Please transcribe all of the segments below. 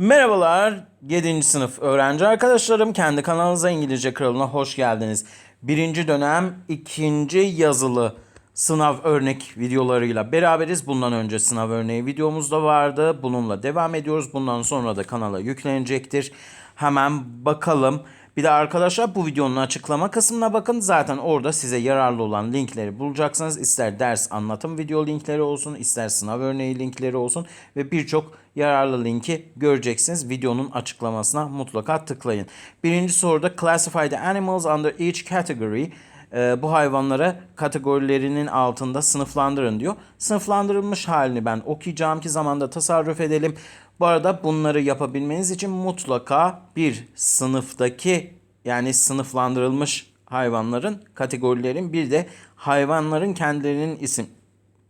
Merhabalar 7. sınıf öğrenci arkadaşlarım. Kendi kanalınıza İngilizce Kralı'na hoş geldiniz. Birinci dönem ikinci yazılı sınav örnek videolarıyla beraberiz. Bundan önce sınav örneği videomuz da vardı. Bununla devam ediyoruz. Bundan sonra da kanala yüklenecektir. Hemen bakalım. Bir de arkadaşlar bu videonun açıklama kısmına bakın. Zaten orada size yararlı olan linkleri bulacaksınız. İster ders anlatım video linkleri olsun, ister sınav örneği linkleri olsun ve birçok yararlı linki göreceksiniz. Videonun açıklamasına mutlaka tıklayın. Birinci soruda classify the animals under each category. Ee, bu hayvanları kategorilerinin altında sınıflandırın diyor. Sınıflandırılmış halini ben okuyacağım ki zamanda tasarruf edelim. Bu arada bunları yapabilmeniz için mutlaka bir sınıftaki yani sınıflandırılmış hayvanların, kategorilerin bir de hayvanların kendilerinin isim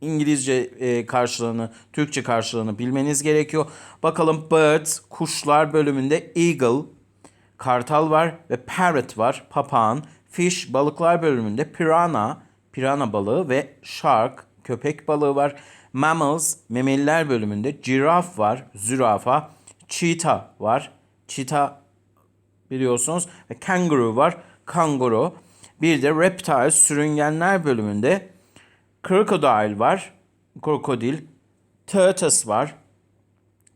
İngilizce e, karşılığını, Türkçe karşılığını bilmeniz gerekiyor. Bakalım birds, kuşlar bölümünde eagle, kartal var ve parrot var, papağan. Fish, balıklar bölümünde piranha, piranha balığı ve shark, köpek balığı var. Mammals, memeliler bölümünde giraf var, zürafa. Cheetah var, cheetah biliyorsunuz. Ve kangaroo var, kanguru. Bir de reptiles, sürüngenler bölümünde crocodile var, krokodil. Tortoise var,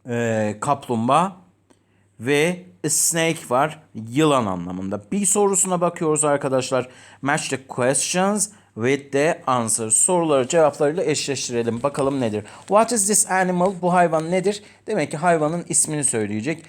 ee, kaplumbağa ve snake var yılan anlamında. Bir sorusuna bakıyoruz arkadaşlar. Match the questions with the answers. Soruları cevaplarıyla eşleştirelim. Bakalım nedir? What is this animal? Bu hayvan nedir? Demek ki hayvanın ismini söyleyecek.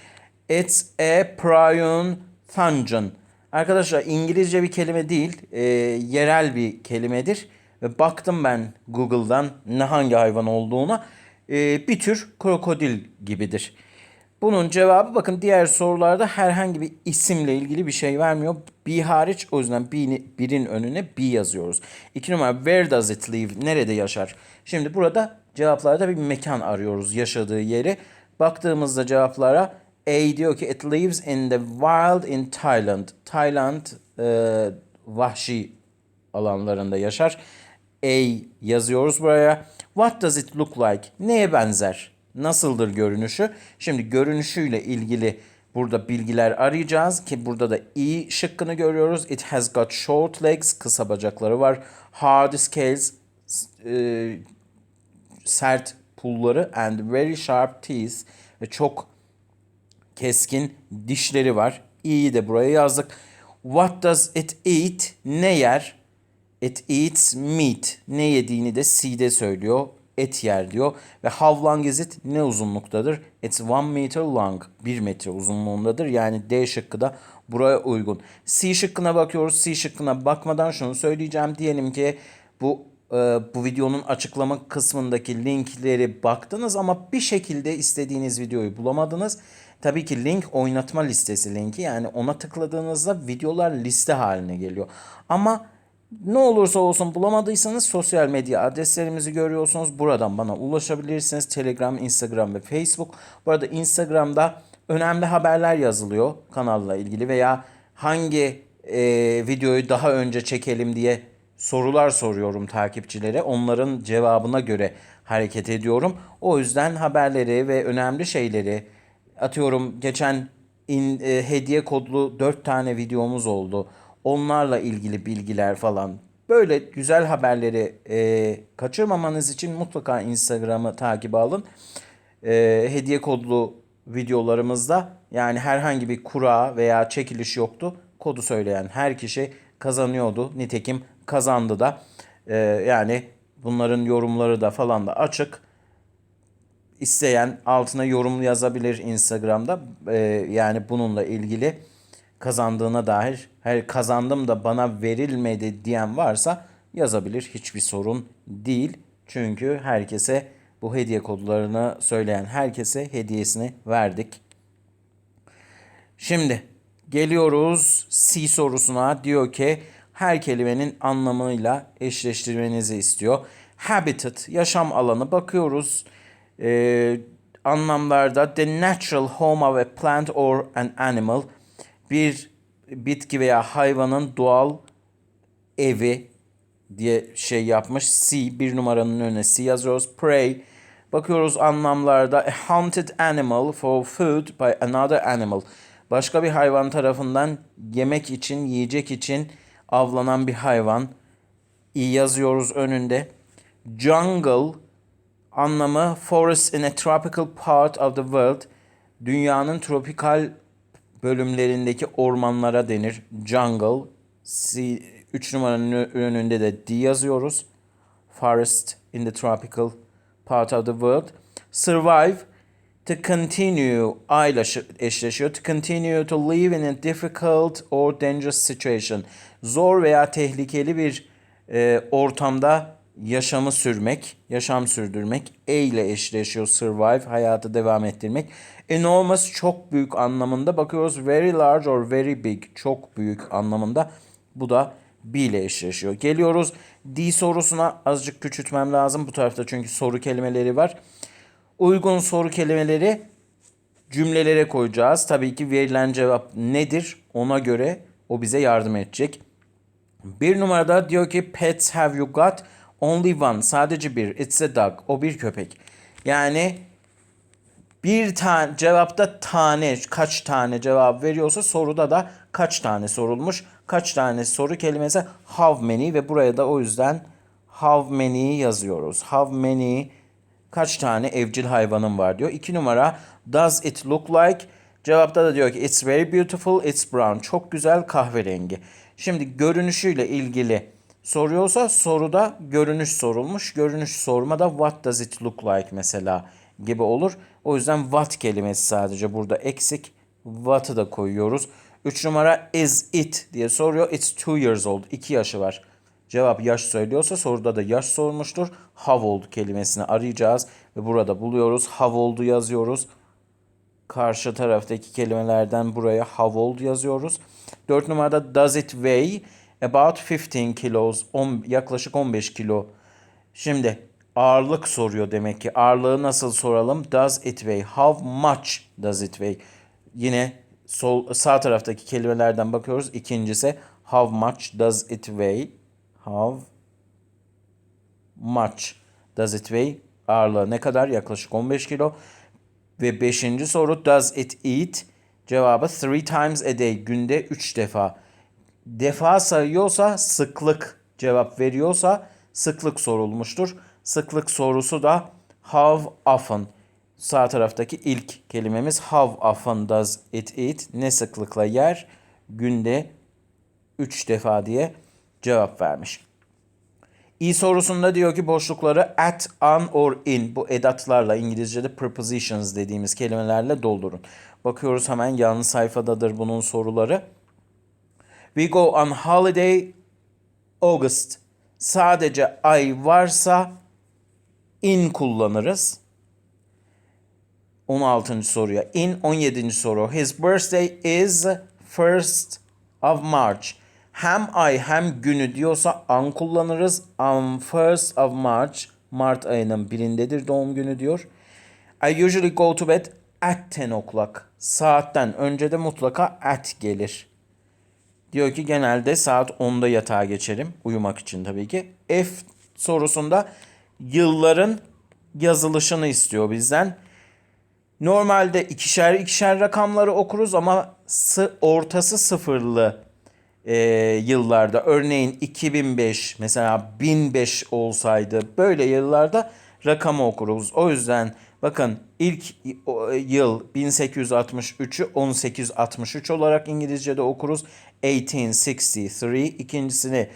It's a prion thungeon. Arkadaşlar İngilizce bir kelime değil, e, yerel bir kelimedir. Ve baktım ben Google'dan ne hangi hayvan olduğuna. E, bir tür krokodil gibidir. Bunun cevabı bakın diğer sorularda herhangi bir isimle ilgili bir şey vermiyor. B hariç o yüzden bir'in önüne B yazıyoruz. İki numara where does it live? Nerede yaşar? Şimdi burada cevaplarda bir mekan arıyoruz yaşadığı yeri. Baktığımızda cevaplara A diyor ki it lives in the wild in Thailand. Tayland e, vahşi alanlarında yaşar. A yazıyoruz buraya. What does it look like? Neye benzer? Nasıldır görünüşü? Şimdi görünüşüyle ilgili burada bilgiler arayacağız ki burada da E şıkkını görüyoruz. It has got short legs, kısa bacakları var. Hard scales, e, sert pulları and very sharp teeth ve çok keskin dişleri var. İyi de buraya yazdık. What does it eat? Ne yer? It eats meat. Ne yediğini de C'de söylüyor. Et yer diyor. Ve how long is it? Ne uzunluktadır? It's one meter long. Bir metre uzunluğundadır. Yani D şıkkı da buraya uygun. C şıkkına bakıyoruz. C şıkkına bakmadan şunu söyleyeceğim. Diyelim ki bu e, bu videonun açıklama kısmındaki linkleri baktınız ama bir şekilde istediğiniz videoyu bulamadınız. Tabii ki link oynatma listesi linki yani ona tıkladığınızda videolar liste haline geliyor. Ama ne olursa olsun bulamadıysanız sosyal medya adreslerimizi görüyorsunuz. Buradan bana ulaşabilirsiniz. Telegram, Instagram ve Facebook. Bu arada Instagram'da önemli haberler yazılıyor kanalla ilgili veya hangi e, videoyu daha önce çekelim diye sorular soruyorum takipçilere. Onların cevabına göre hareket ediyorum. O yüzden haberleri ve önemli şeyleri atıyorum geçen in, e, hediye kodlu 4 tane videomuz oldu. Onlarla ilgili bilgiler falan. Böyle güzel haberleri e, kaçırmamanız için mutlaka Instagram'ı takip alın. E, hediye kodlu videolarımızda yani herhangi bir kura veya çekiliş yoktu. Kodu söyleyen her kişi kazanıyordu. Nitekim kazandı da. E, yani bunların yorumları da falan da açık. İsteyen altına yorum yazabilir Instagram'da. E, yani bununla ilgili kazandığına dair her kazandım da bana verilmedi diyen varsa yazabilir. Hiçbir sorun değil. Çünkü herkese bu hediye kodlarını söyleyen herkese hediyesini verdik. Şimdi geliyoruz C sorusuna. Diyor ki her kelimenin anlamıyla eşleştirmenizi istiyor. Habitat, yaşam alanı bakıyoruz. Ee, anlamlarda the natural home of a plant or an animal bir bitki veya hayvanın doğal evi diye şey yapmış. C bir numaranın önüne C yazıyoruz. Prey Bakıyoruz anlamlarda. A hunted animal for food by another animal. Başka bir hayvan tarafından yemek için, yiyecek için avlanan bir hayvan. İyi yazıyoruz önünde. Jungle anlamı forest in a tropical part of the world. Dünyanın tropikal bölümlerindeki ormanlara denir. Jungle. 3 numaranın önünde de D yazıyoruz. Forest in the tropical part of the world. Survive. To continue I ile eşleşiyor. To continue to live in a difficult or dangerous situation. Zor veya tehlikeli bir e, ortamda yaşamı sürmek, yaşam sürdürmek. E ile eşleşiyor survive, hayatı devam ettirmek. Enormous çok büyük anlamında bakıyoruz. Very large or very big çok büyük anlamında. Bu da B ile eşleşiyor. Geliyoruz D sorusuna azıcık küçültmem lazım bu tarafta çünkü soru kelimeleri var. Uygun soru kelimeleri cümlelere koyacağız. Tabii ki verilen cevap nedir ona göre o bize yardım edecek. Bir numarada diyor ki pets have you got? Only one. Sadece bir. It's a dog. O bir köpek. Yani bir tane cevapta tane kaç tane cevap veriyorsa soruda da kaç tane sorulmuş. Kaç tane soru kelimesi how many ve buraya da o yüzden how many yazıyoruz. How many kaç tane evcil hayvanın var diyor. İki numara does it look like? Cevapta da diyor ki it's very beautiful, it's brown. Çok güzel kahverengi. Şimdi görünüşüyle ilgili soruyorsa soruda görünüş sorulmuş. Görünüş sormada what does it look like mesela gibi olur. O yüzden what kelimesi sadece burada eksik. What'ı da koyuyoruz. 3 numara is it diye soruyor. It's two years old. 2 yaşı var. Cevap yaş söylüyorsa soruda da yaş sormuştur. How old kelimesini arayacağız ve burada buluyoruz. How old'u yazıyoruz. Karşı taraftaki kelimelerden buraya how old yazıyoruz. 4 numarada does it weigh about 15 kilos. On, yaklaşık 15 kilo. Şimdi ağırlık soruyor demek ki. Ağırlığı nasıl soralım? Does it weigh? How much does it weigh? Yine sol sağ taraftaki kelimelerden bakıyoruz. İkincisi how much does it weigh? How much does it weigh? Ağırlığı ne kadar? Yaklaşık 15 kilo. Ve beşinci soru does it eat? Cevabı three times a day. Günde 3 defa. Defa sayıyorsa sıklık cevap veriyorsa sıklık sorulmuştur. Sıklık sorusu da how often. Sağ taraftaki ilk kelimemiz how often does it eat? Ne sıklıkla yer? Günde 3 defa diye cevap vermiş. İ sorusunda diyor ki boşlukları at, on or in bu edatlarla İngilizce'de prepositions dediğimiz kelimelerle doldurun. Bakıyoruz hemen yan sayfadadır bunun soruları. We go on holiday August. Sadece ay varsa in kullanırız. 16. soruya. In 17. soru. His birthday is first of March. Hem ay hem günü diyorsa an kullanırız. On first of March. Mart ayının birindedir doğum günü diyor. I usually go to bed at 10 o'clock. Saatten önce de mutlaka at gelir. Diyor ki genelde saat 10'da yatağa geçerim. Uyumak için tabii ki. F sorusunda yılların yazılışını istiyor bizden. Normalde ikişer ikişer rakamları okuruz ama ortası sıfırlı e, yıllarda örneğin 2005 mesela 1005 olsaydı böyle yıllarda rakamı okuruz. O yüzden bakın ilk yıl 1863'ü 1863 olarak İngilizce'de okuruz. 1863 ikincisini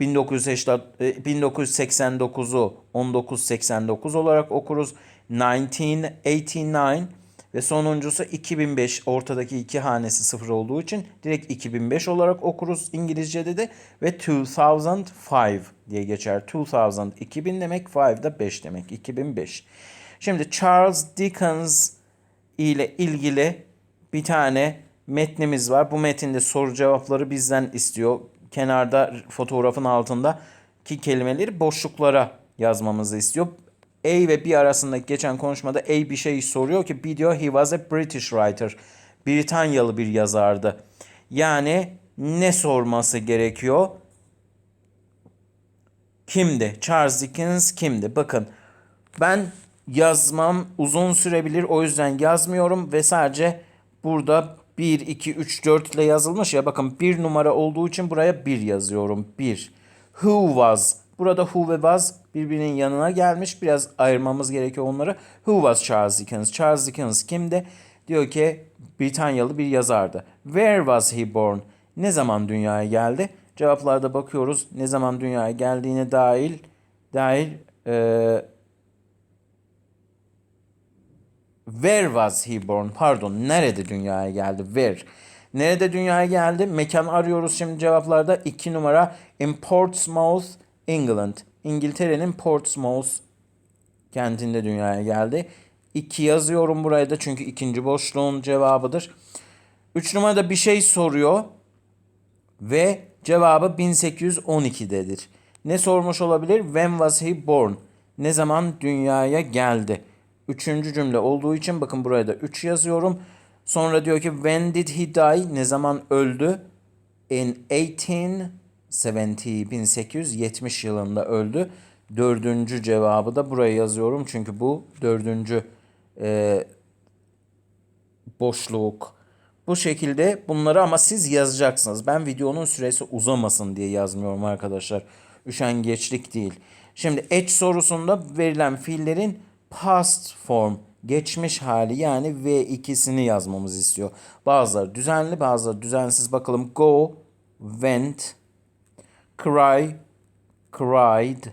1989'u 1989 olarak okuruz. 1989 ve sonuncusu 2005 ortadaki iki hanesi sıfır olduğu için direkt 2005 olarak okuruz İngilizce'de de ve 2005 diye geçer. 2000 2000 demek 5 de 5 demek 2005. Şimdi Charles Dickens ile ilgili bir tane metnimiz var. Bu metinde soru cevapları bizden istiyor. Kenarda fotoğrafın altında ki kelimeleri boşluklara yazmamızı istiyor. A ve B arasındaki geçen konuşmada A bir şey soruyor ki B diyor he was a British writer. Britanyalı bir yazardı. Yani ne sorması gerekiyor? Kimdi? Charles Dickens kimdi? Bakın ben yazmam uzun sürebilir. O yüzden yazmıyorum ve sadece burada 1, 2, 3, 4 ile yazılmış ya. Bakın bir numara olduğu için buraya 1 yazıyorum. 1. Who was? Burada who ve was birbirinin yanına gelmiş. Biraz ayırmamız gerekiyor onları. Who was Charles Dickens? Charles Dickens kimdi? Diyor ki Britanyalı bir yazardı. Where was he born? Ne zaman dünyaya geldi? Cevaplarda bakıyoruz. Ne zaman dünyaya geldiğine dair dair e, Where was he born? Pardon, nerede dünyaya geldi? Where? Nerede dünyaya geldi? Mekan arıyoruz şimdi cevaplarda. 2 numara in Portsmouth, England. İngiltere'nin Portsmouth kentinde dünyaya geldi. 2 yazıyorum buraya da çünkü ikinci boşluğun cevabıdır. 3 numarada bir şey soruyor ve cevabı 1812'dedir. Ne sormuş olabilir? When was he born? Ne zaman dünyaya geldi? Üçüncü cümle olduğu için bakın buraya da 3 yazıyorum. Sonra diyor ki when did he die? Ne zaman öldü? In 1870 1870 yılında öldü. Dördüncü cevabı da buraya yazıyorum. Çünkü bu dördüncü e, boşluk. Bu şekilde bunları ama siz yazacaksınız. Ben videonun süresi uzamasın diye yazmıyorum arkadaşlar. Üşengeçlik değil. Şimdi edge sorusunda verilen fiillerin past form geçmiş hali yani v ikisini yazmamız istiyor. Bazıları düzenli bazıları düzensiz. Bakalım go, went, cry, cried,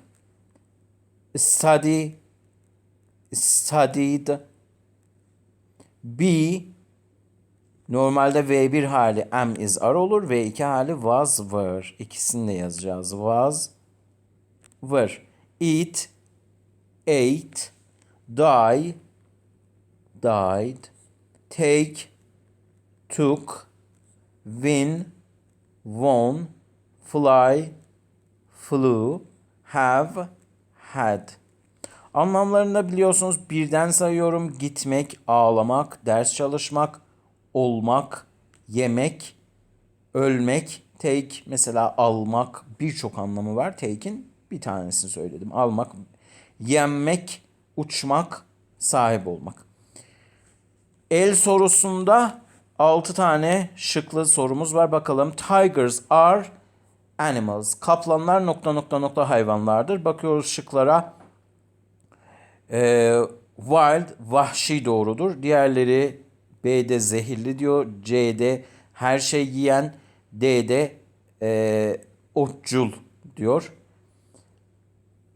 study, studied, be, Normalde V1 hali am is are olur. V2 hali was were. İkisini de yazacağız. Was were. Eat ate die died take took win won fly flew have had Anlamlarını da biliyorsunuz. Birden sayıyorum. Gitmek, ağlamak, ders çalışmak, olmak, yemek, ölmek, take mesela almak birçok anlamı var. Take'in bir tanesini söyledim. Almak, yenmek, uçmak, sahip olmak. El sorusunda 6 tane şıklı sorumuz var. Bakalım. Tigers are animals. Kaplanlar nokta nokta nokta hayvanlardır. Bakıyoruz şıklara. Ee, wild, vahşi doğrudur. Diğerleri B'de zehirli diyor. C'de her şey yiyen. D'de e, otcul diyor.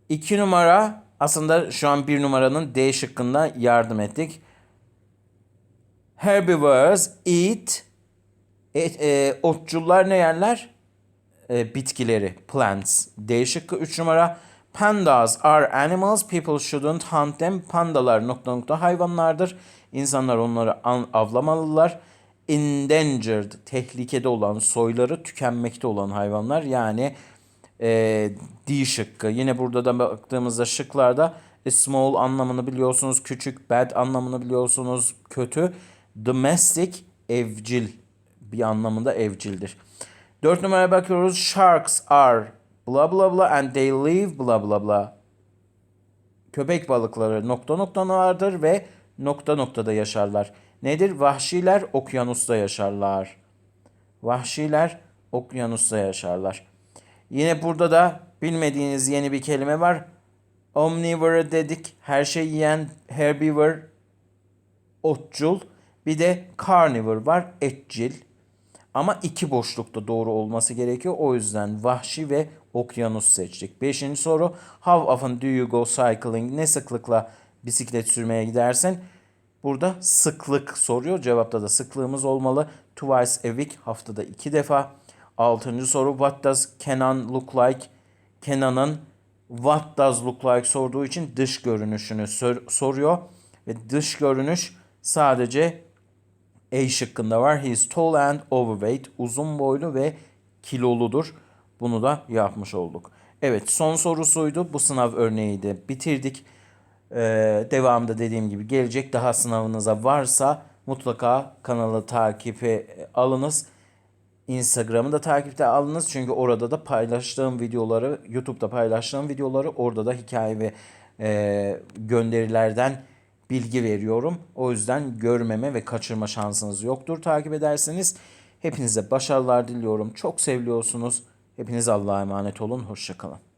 2 numara aslında şu an bir numaranın D şıkkında yardım ettik. Herbivores eat et, e, otçullar ne yerler? E, bitkileri, plants. D şıkkı 3 numara. Pandas are animals. People shouldn't hunt them. Pandalar nokta nokta hayvanlardır. İnsanlar onları avlamalılar. Endangered, tehlikede olan, soyları tükenmekte olan hayvanlar. Yani e, D şıkkı. Yine burada da baktığımızda şıklarda small anlamını biliyorsunuz. Küçük, bad anlamını biliyorsunuz. Kötü. Domestic, evcil bir anlamında evcildir. Dört numaraya bakıyoruz. Sharks are bla bla bla and they live bla bla bla. Köpek balıkları nokta nokta vardır ve nokta noktada yaşarlar. Nedir? Vahşiler okyanusta yaşarlar. Vahşiler okyanusta yaşarlar. Yine burada da bilmediğiniz yeni bir kelime var. Omnivore dedik. Her şey yiyen herbivore otçul. Bir de carnivore var. Etçil. Ama iki boşlukta doğru olması gerekiyor. O yüzden vahşi ve okyanus seçtik. Beşinci soru. How often do you go cycling? Ne sıklıkla bisiklet sürmeye gidersin? Burada sıklık soruyor. Cevapta da sıklığımız olmalı. Twice a week haftada iki defa. Altıncı soru. What does Kenan look like? Kenan'ın what does look like sorduğu için dış görünüşünü sor- soruyor. Ve dış görünüş sadece A şıkkında var. He is tall and overweight. Uzun boylu ve kiloludur. Bunu da yapmış olduk. Evet son sorusuydu. Bu sınav örneği de bitirdik. Ee, devamında dediğim gibi gelecek. Daha sınavınıza varsa mutlaka kanalı takipe alınız. Instagram'ı da takipte alınız. Çünkü orada da paylaştığım videoları, YouTube'da paylaştığım videoları orada da hikaye ve e, gönderilerden bilgi veriyorum. O yüzden görmeme ve kaçırma şansınız yoktur takip ederseniz. Hepinize başarılar diliyorum. Çok seviliyorsunuz. Hepiniz Allah'a emanet olun. Hoşçakalın.